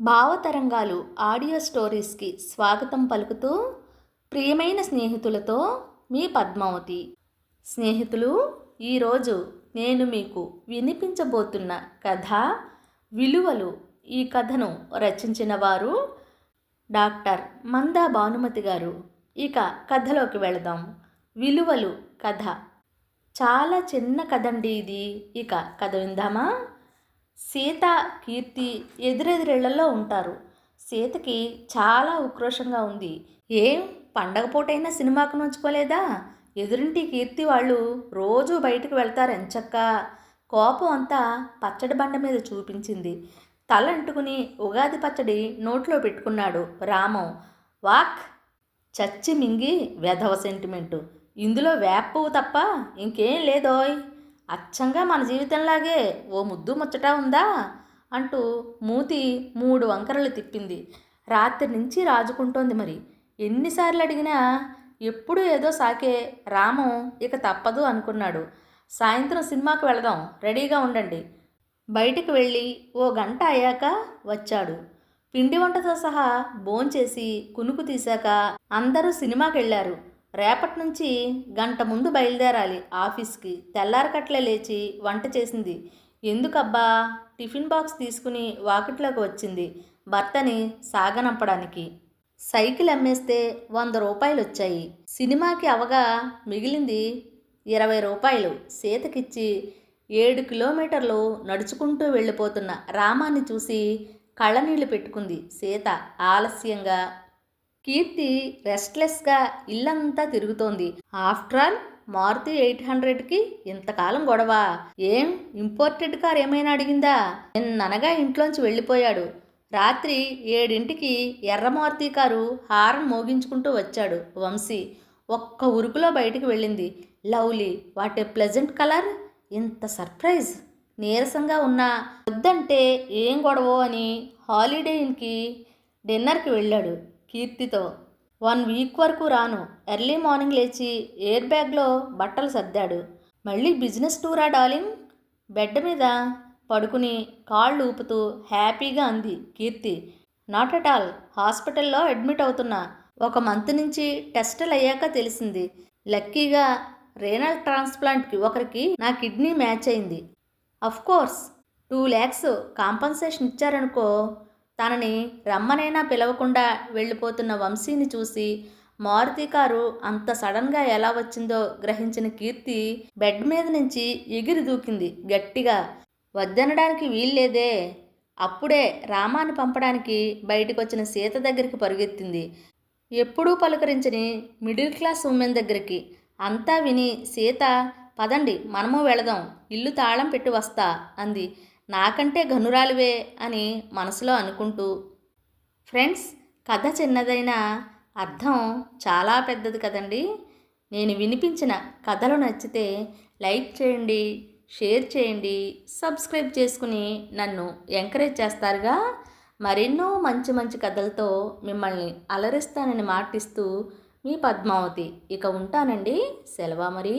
భావతరంగాలు audio స్టోరీస్కి స్వాగతం పలుకుతూ ప్రియమైన స్నేహితులతో మీ పద్మావతి. స్నేహితులు ఈరోజు నేను మీకు వినిపించబోతున్న కథ విలువలు ఈ కథను రచించిన వారు డాక్టర్ మందా భానుమతి గారు. ఇక కథలోకి వెళదాం. విలువలు కథ. చాలా చిన్న కథండి ఇది. ఇక కథ విందామా? సీత కీర్తి ఎదురెదురిళ్ళలో ఉంటారు. సీతకి చాలా ఉక్రోషంగా ఉంది. ఏం? పండగ పూటైనా సినిమాకు నోచుకోలేదా? ఎదురింటి కీర్తి వాళ్ళు రోజు బయటకు వెళ్తారు ఎంచక్క. కోపం అంతా పచ్చడి బండ మీద చూపించింది. తల అంటుకుని ఉగాది పచ్చడి నోట్లో పెట్టుకున్నాడు రామం. వాక్! చచ్చి మింగి వెధవ సెంటిమెంటు. ఇందులో వేపవు తప్ప ఇంకేం లేదోయ్. అచ్చంగా మన జీవితంలాగే ఓ ముద్దు ముచ్చట ఉందా? అంటూ మూతి మూడు వంకరలు తిప్పింది. రాత్రి నుంచి రాజుకుంటోంది మరి. ఎన్నిసార్లు అడిగినా ఎప్పుడు ఏదో సాకే రామం ఇక తప్పదు అనుకున్నాడు. సాయంత్రం సినిమాకు వెళదాం రెడీగా ఉండండి. బయటికి వెళ్ళి ఓ గంట అయ్యాక వచ్చాడు. పిండి వంటతో సహా భోంచేసి కునుకు తీశాక అందరూ సినిమాకి వెళ్ళారు రేపటి నుంచి గంట ముందు బయలుదేరాలి ఆఫీస్కి. తెల్లారకట్లే లేచి వంట చేసింది. ఎందుకబ్బా? టిఫిన్ బాక్స్ తీసుకుని వాకిట్లోకి వచ్చింది భర్తని సాగనంపడానికి. సైకిల్ అమ్మేస్తే వంద రూపాయలు వచ్చాయి సినిమాకి అవగా మిగిలింది ఇరవై రూపాయలు. సీతకిచ్చి ఏడు కిలోమీటర్లు నడుచుకుంటూ వెళ్ళిపోతున్న రామాన్ని చూసి కళ్ళనీళ్ళు పెట్టుకుంది సీత ఆలస్యంగా కీర్తి రెస్ట్లెస్గా ఇల్లంతా తిరుగుతోంది. ఆఫ్టర్ ఆల్ మారుతి ఎయిట్ హండ్రెడ్కి ఇంతకాలం గొడవ. ఏం ఇంపోర్టెడ్ కార్ ఏమైనా అడిగిందా? నిన్ననగా ఇంట్లోంచి వెళ్ళిపోయాడు. రాత్రి ఏడింటికి ఎర్ర మారుతి కారు హారన్ మోగించుకుంటూ వచ్చాడు వంశీ. ఒక్క ఉరుకులో బయటికి వెళ్ళింది. Lovely what a pleasant colour! ఇంత సర్ప్రైజ్! నీరసంగా ఉన్న వద్దంటే ఏం గొడవో అని హాలిడే ఇన్కి డిన్నర్కి వెళ్ళాడు. కీర్తితో. వన్ వీక్ వరకు రాను. ఎర్లీ మార్నింగ్ లేచి ఎయిర్ బ్యాగ్లో బట్టలు సర్దాడు. మళ్ళీ బిజినెస్ టూరా డార్లింగ్? బెడ్ మీద పడుకుని కాళ్ళు ఊపుతూ హ్యాపీగా అంది కీర్తి. Not at all. హాస్పిటల్లో అడ్మిట్ అవుతున్నా. ఒక మంత్ నుంచి టెస్టులు అయ్యాక తెలిసింది. లక్కీగా రేనల్ ట్రాన్స్ప్లాంట్కి ఒకరికి నా కిడ్నీ మ్యాచ్ అయింది. Of course two lakhs compensation ఇచ్చారనుకో తనని రమ్మనైనా పిలవకుండా వెళ్ళిపోతున్న వంశీని చూసి మారుతి కారు అంత సడన్గా ఎలా వచ్చిందో గ్రహించిన కీర్తి బెడ్ మీద నుంచి ఎగిరి దూకింది గట్టిగా. వద్దనడానికి వీల్లేదే. అప్పుడే రామాన్ని పంపడానికి బయటకు వచ్చిన సీత దగ్గరికి పరుగెత్తింది. ఎప్పుడూ పలకరించని మిడిల్ క్లాస్ ఉమెన్ దగ్గరికి. అంతా విని సీత పదండి మనము వెళదాం. ఇల్లు తాళం పెట్టి వస్తా అంది. నాకంటే ఘనురాలివే అని మనసులో అనుకుంటూ ఫ్రెండ్స్ కథ చిన్నదైనా అర్థం చాలా పెద్దది కదండి. నేను వినిపించిన కథలు నచ్చితే లైక్ చేయండి షేర్ చేయండి సబ్స్క్రైబ్ చేసుకుని నన్ను ఎంకరేజ్ చేస్తారుగా. మరెన్నో మంచి మంచి కథలతో మిమ్మల్ని అలరిస్తానని మాటిస్తూ మీ పద్మావతి. ఇక ఉంటానండి. సెలవా మరి.